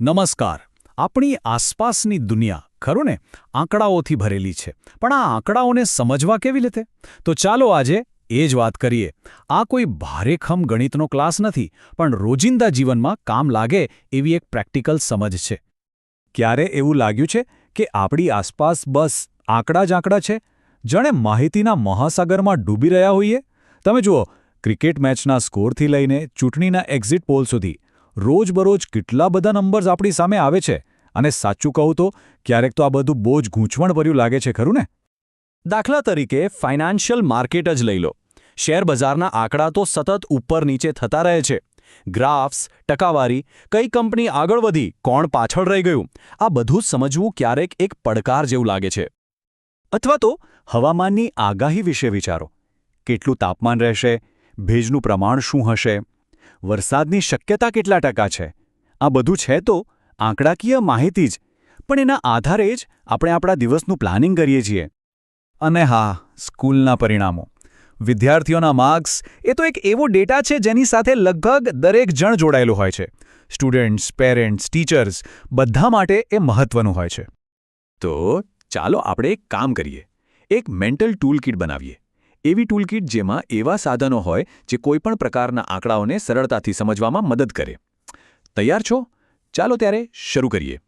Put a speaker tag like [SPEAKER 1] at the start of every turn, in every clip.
[SPEAKER 1] નમસ્કાર. આપણી આસપાસની દુનિયા, ખરું ને? આંકડાઓથી ભરેલી છે. પણ આ આંકડાઓને સમજવા કેવી રીતે? તો ચાલો આજે એ જ વાત કરીએ. આ કોઈ ભારેખમ ગણિતનો ક્લાસ નથી, પણ રોજિંદા જીવનમાં કામ લાગે એવી એક પ્રેક્ટિકલ સમજ છે.
[SPEAKER 2] ક્યારે એવું લાગ્યું છે કે આપણી આસપાસ બસ આંકડા જ આંકડા છે? જાણે માહિતીના મહાસાગરમાં ડૂબી રહ્યા હોઈએ? તમે જુઓ, ક્રિકેટ મેચના સ્કોરથી લઈને ચૂંટણીના એક્ઝિટ પોલ સુધી રોજબરોજ કેટલા બધા નંબર્સ આપણી સામે આવે છે? અને સાચું કહું તો, ક્યારેક તો આ બધું બહુ જ ગૂંચવણભર્યું લાગે છે, ખરું ને?
[SPEAKER 3] દાખલા તરીકે ફાઇનાન્શિયલ માર્કેટ જ લઈ લો. શેરબજારના આંકડા તો સતત ઉપર નીચે થતા રહે છે. ગ્રાફ્સ ટકાવારી, કઈ કંપની આગળ વધી, કોણ પાછળ રહી ગયું, આ બધું સમજવું ક્યારેક એક પડકાર જેવું લાગે છે.
[SPEAKER 2] અથવા તો, હવામાનની આગાહી વિશે વિચારો. કેટલું તાપમાન રહેશે? ભેજનું પ્રમાણ શું હશે? વરસાદની શક્યતા કેટલા ટકા છે? આ બધું છે તો આંકડાકીય માહિતી જ, પણ એના આધારે જ આપણે આપણા દિવસનું પ્લાનિંગ કરીએ છીએ. અને હા, સ્કૂલના પરિણામો. વિદ્યાર્થીઓના માર્ક્સ, એ તો એક એવો ડેટા છે જેની સાથે લગભગ દરેક જણ જોડાયેલું હોય છે. સ્ટુડન્ટ્સ, પેરેન્ટ્સ, ટીચર્સ, બધા માટે એ મહત્વનું હોય છે. તો ચાલો આપણે એક કામ કરીએ. એક મેન્ટલ ટૂલ બનાવીએ. એવી ટૂલકીટ જેમાં એવા સાધનો હોય જે કોઈપણ પ્રકારના આંકડાઓને સરળતાથી સમજવામાં મદદ કરે. તૈયાર છો? ચાલો ત્યારે શરૂ કરીએ.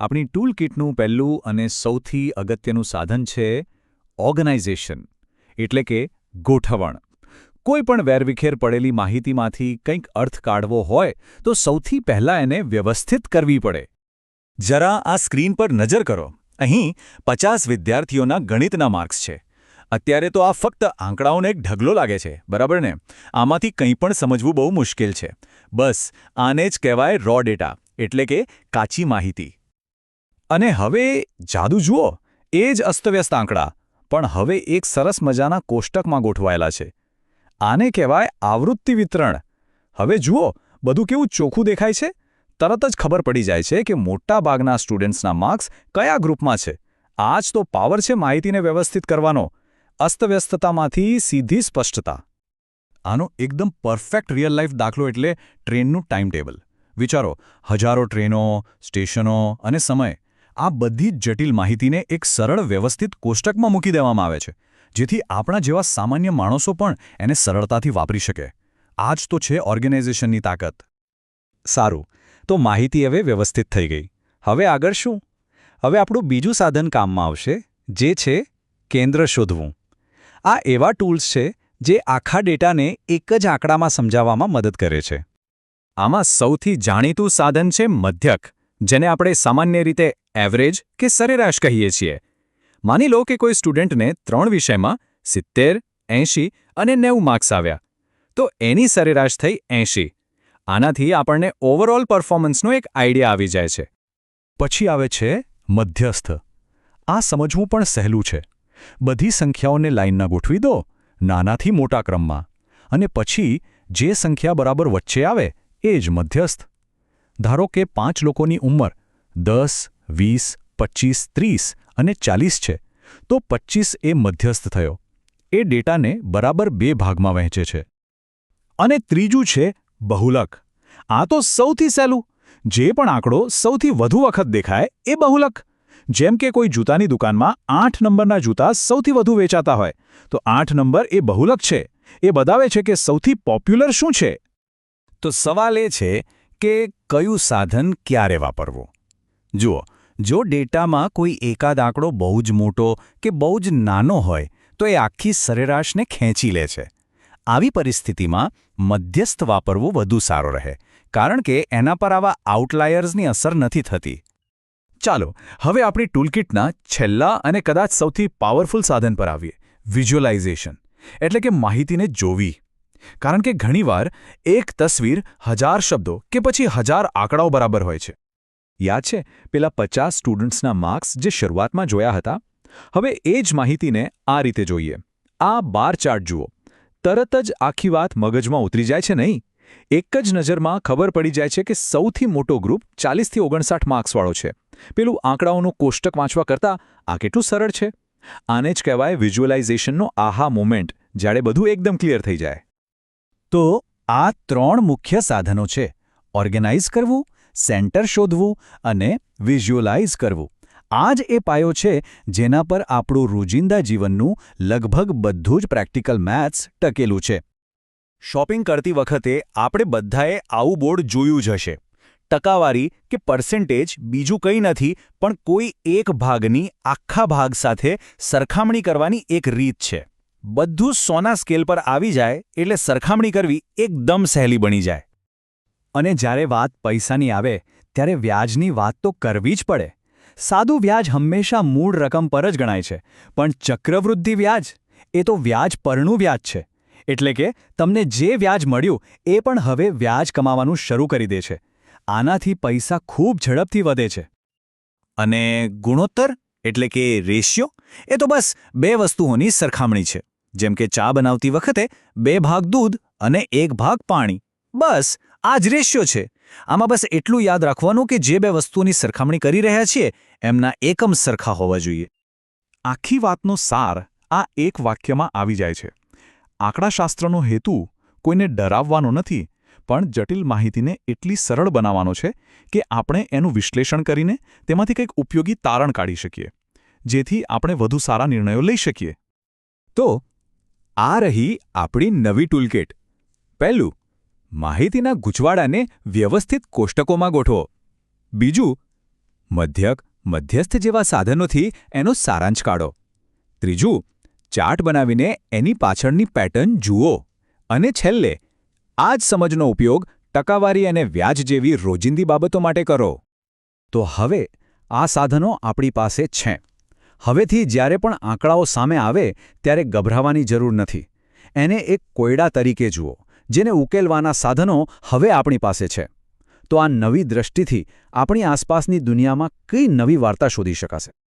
[SPEAKER 2] આપણી ટૂલકીટનું પહેલું અને સૌથી અગત્યનું સાધન છે ઓર્ગેનાઇઝેશન, એટલે કે ગોઠવણ. કોઈપણ વેરવિખેર પડેલી માહિતીમાંથી કંઈક અર્થ કાઢવો હોય તો સૌથી પહેલાં એને વ્યવસ્થિત કરવી પડે. જરા આ સ્ક્રીન પર નજર કરો. અહીં પચાસ વિદ્યાર્થીઓના ગણિતના માર્ક્સ છે. અત્યારે તો આ ફક્ત આંકડાઓનો એક ઢગલો લાગે છે, બરાબર ને? આમાંથી કંઈ પણ સમજવું બહુ મુશ્કેલ છે. બસ, આને જ કહેવાય રો ડેટા એટલે કે કાચી માહિતી. અને હવે જાદુ જુઓ, એ જ અસ્તવ્યસ્ત આંકડા, પણ હવે એક સરસ મજાના કોષ્ટકમાં ગોઠવાયેલા છે. આને કહેવાય આવૃત્તિ વિતરણ. હવે જુઓ, બધું કેવું ચોખ્ખું દેખાય છે? તરત જ ખબર પડી જાય છે કે મોટા ભાગના સ્ટુડન્ટ્સના માર્ક્સ કયા ગ્રુપમાં છે. આ જ તો પાવર છે માહિતીને વ્યવસ્થિત કરવાનો. અસ્તવ્યસ્તતામાંથી સીધી સ્પષ્ટતા. આનો એકદમ પરફેક્ટ રિયલ લાઈફ દાખલો એટલે ટ્રેનનું ટાઈમ ટેબલ વિચારો, હજારો ટ્રેનો, સ્ટેશનો અને સમય, આ બધી જ જટિલ માહિતીને એક સરળ વ્યવસ્થિત કોષ્ટકમાં મૂકી દેવામાં આવે છે, જેથી આપણા જેવા સામાન્ય માણસો પણ એને સરળતાથી વાપરી શકે. આ જ તો છે ઓર્ગેનાઇઝેશનની તાકાત. સારું, તો માહિતી હવે વ્યવસ્થિત થઈ ગઈ. હવે આગળ શું? હવે આપણું બીજું સાધન કામમાં આવશે, જે છે કેન્દ્ર શોધવું. આ એવા ટૂલ્સ છે જે આખા ડેટાને એક જ આંકડામાં સમજાવવામાં મદદ કરે છે. આમાં સૌથી જાણીતું સાધન છે મધ્યક, જેને આપણે સામાન્ય રીતે એવરેજ કે સરેરાશ કહીએ છીએ. માની લો કે કોઈ સ્ટુડન્ટને ત્રણ વિષયમાં સિત્તેર, એંશી અને નેવું માર્ક્સ આવ્યા. તો એની સરેરાશ થઈ એંશી. આનાથી આપણને ઓવરઓલ પરફોર્મન્સનો એક આઈડિયા આવી જાય છે. પછી આવે છે મધ્યસ્થ. આ સમજવું પણ સહેલું છે. બધી સંખ્યાઓને લાઇનના ગોઠવી દો, નાનાથી મોટા ક્રમમાં. અને પછી, જે સંખ્યા બરાબર વચ્ચે આવે, એ જ મધ્યસ્થ. ધારો કે પાંચ લોકોની ઉંમર દસ, વીસ પચીસ ત્રીસ અને ચાલીસ છે, તો પચીસ એ મધ્યસ્થ થયો. એ ડેટાને બરાબર બે ભાગમાં વહેંચે છે. અને ત્રીજું છે બહુલક. આ તો સૌથી સહેલું. જે પણ આંકડો સૌથી વધુ વખત દેખાય એ બહુલક. જેમ કે કોઈ જૂતાની દુકાનમાં આઠ નંબરના જૂતા સૌથી વધુ વેચાતા હોય, તો આઠ નંબર એ બહુલક છે. એ બતાવે છે કે સૌથી પોપ્યુલર શું છે? તો સવાલ એ છે કે કયું સાધન ક્યારે વાપરવું? જુઓ, જો ડેટામાં કોઈ એકાદ આંકડો બહુ જ મોટો કે બહુ જ નાનો હોય, તો એ આખી સરેરાશને ખેંચી લે છે. આવી પરિસ્થિતિમાં મધ્યસ્થ વાપરવું વધુ સારો રહે, કારણ કે એના પર આવા આઉટલાયર્સની અસર નથી થતી. ચાલો, હવે આપણી ટૂલકિટના છેલ્લા અને કદાચ સૌથી પાવરફુલ સાધન પર આવીએ, વિઝ્યુઅલાઇઝેશન. એટલે કે માહિતીને જોવી. કારણ કે ઘણીવાર એક તસવીર હજાર શબ્દો કે પછી હજાર આંકડાઓ બરાબર હોય છે. યાદ છે, પેલા પચાસ સ્ટુડન્ટ્સના માર્ક્સ જે શરૂઆતમાં જોયા હતા? હવે એ જ માહિતીને આ રીતે જોઈએ. આ બાર ચાર્ટ જુઓ. તરત જ આખી વાત મગજમાં ઉતરી જાય છે નહીં? એક જ નજરમાં ખબર પડી જાય છે કે સૌથી મોટો ગ્રુપ ચાલીસથી ઓગણસાઠ માર્ક્સવાળો છે. પેલું આંકડાઓનું કોષ્ટક વાંચવા કરતાં આ કેટલું સરળ છે? આને જ કહેવાય વિઝ્યુઅલાઇઝેશનનો આહા મોમેન્ટ જ્યારે બધું એકદમ ક્લિયર થઈ જાય. તો આ ત્રણ મુખ્ય સાધનો છે. ઓર્ગેનાઇઝ કરવું સેન્ટર શોધવું અને વિઝ્યુઅલાઇઝ કરવું. આ જ એ પાયો છે જેના પર આપણું રોજિંદા જીવનનું લગભગ બધું જ પ્રેક્ટિકલ મેથ્સ ટકેલું છે.
[SPEAKER 3] શોપિંગ કરતી વખતે આપણે બધાએ આવું બોર્ડ જોયું જ હશે. ટકાવારી કે પર્સેન્ટેજ બીજું કંઈ નથી, પણ કોઈ એક ભાગની આખા ભાગ સાથે સરખામણી કરવાની એક રીત છે. બધું સોના સ્કેલ પર આવી જાય એટલે સરખામણી કરવી એકદમ સહેલી બની જાય.
[SPEAKER 2] અને જ્યારે વાત પૈસાની આવે, ત્યારે વ્યાજની વાત તો કરવી જ પડે. સાદું વ્યાજ હંમેશા મૂળ રકમ પર જ ગણાય છે, પણ ચક્રવૃદ્ધિ વ્યાજ, એ તો વ્યાજ પરનું વ્યાજ છે. એટલે કે, તમને જે વ્યાજ મળ્યું, એ પણ હવે વ્યાજ કમાવાનું શરૂ કરી દે છે. આનાથી પૈસા ખૂબ ઝડપથી વધે છે.
[SPEAKER 3] અને ગુણોત્તર એટલે કે રેશિયો, એ તો બસ બે વસ્તુઓની સરખામણી છે. જેમ કે ચા બનાવતી વખતે બે ભાગ દૂધ અને એક ભાગ પાણી. બસ, આ જ રેશિયો છે. આમાં બસ એટલું યાદ રાખવાનું કે જે બે વસ્તુઓની સરખામણી કરી રહ્યા છીએ, એમના એકમ સરખા હોવા જોઈએ.
[SPEAKER 4] આખી વાતનો સાર આ એક વાક્યમાં આવી જાય છે. આંકડાશાસ્ત્રનો હેતુ કોઈને ડરાવવાનો નથી પણ જટિલ માહિતીને એટલી સરળ બનાવવાનો છે કે આપણે એનું વિશ્લેષણ કરીને તેમાંથી કંઈક ઉપયોગી તારણ કાઢી શકીએ, જેથી આપણે વધુ સારા નિર્ણયો લઈ શકીએ.
[SPEAKER 2] તો, આ રહી આપણી નવી ટૂલકેટ. પહેલું, માહિતીના ગૂંચવાડાને વ્યવસ્થિત કોષ્ટકોમાં ગોઠવો. બીજું, મધ્યક, મધ્યસ્થ જેવા સાધનોથી એનો સારાંશ કાઢો. ત્રીજું, ચાર્ટ બનાવીને એની પાછળની પેટર્ન જુઓ અને છેલ્લે આ જ સમજનો ઉપયોગ ટકાવારી અને વ્યાજ જેવી રોજિંદી બાબતો માટે કરો. તો હવે આ સાધનો આપણી પાસે છે. હવેથી જ્યારે પણ આંકડાઓ સામે આવે ત્યારે ગભરાવાની જરૂર નથી. એને એક કોયડા તરીકે જુઓ, જેને ઉકેલવાના સાધનો હવે આપણી પાસે છે. તો આ નવી દ્રષ્ટિથી આપણી આસપાસની દુનિયામાં કઈ નવી વાર્તા શોધી શકાશે?